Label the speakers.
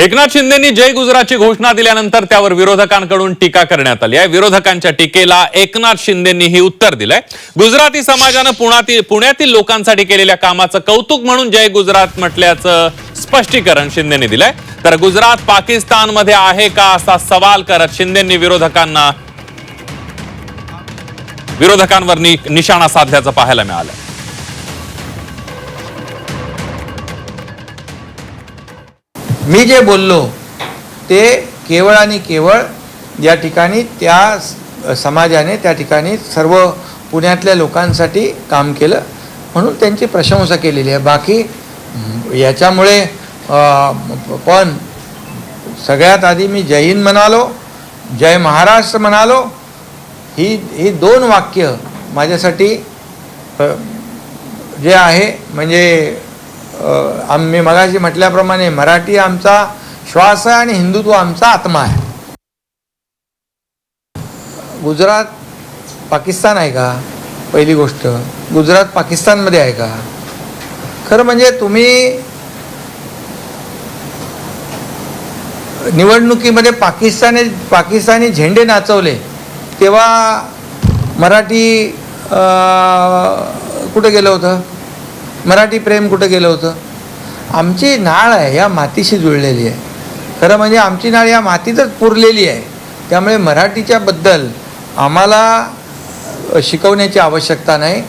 Speaker 1: एकनाथ शिंदेनी जय गुजरातची घोषणा दिल्यानंतर त्यावर विरोधकांकडून टीका करण्यात आली आहे. विरोधकांच्या टीकेला एकनाथ शिंदेनी ही उत्तर दिलंय. गुजराती समाजानं पुण्यातील पुण्यातील लोकांसाठी केलेल्या कामाचं कौतुक म्हणून जय गुजरात म्हटल्याचं स्पष्टीकरण शिंदेनी दिलंय. तर गुजरात पाकिस्तानमध्ये आहे का असा सवाल करत शिंदेनी विरोधकांना विरोधकांवर निशाणा साधल्याचं पाहायला मिळालं
Speaker 2: मी जे बोललो ते केवळ आणि केवळ या ठिकाणी त्या समाजाने त्या ठिकाणी सर्व पुण्यातल्या लोकांसाठी काम केलं. म्हणून त्यांची प्रशंसा केलेली आहे. बाकी याच्यामुळे पण सगळ्यात आधी मी जय हिंद म्हणालो जय महाराष्ट्र म्हणालो. ही ही दोन वाक्य माझ्यासाठी जे आहे म्हणजे आम्ही मगाशी म्हटल्याप्रमाणे मराठी आमचा श्वास आहे आणि हिंदुत्व आमचा आत्मा आहे. गुजरात पाकिस्तान आहे का? पहिली गोष्ट. गुजरात पाकिस्तानमध्ये आहे का? खरं म्हणजे तुम्ही निवडणुकीमध्ये पाकिस्तानी पाकिस्तानी झेंडे नाचवले तेव्हा मराठी कुठे कुठं गेलं होतं? मराठी प्रेम कुठं गेलं होतं? आमची नाळ आहे या मातीशी जुळलेली आहे. खरं म्हणजे आमची नाळ या मातीतच पुरलेली आहे. त्यामुळे मराठीच्याबद्दल आम्हाला शिकवण्याची आवश्यकता नाही.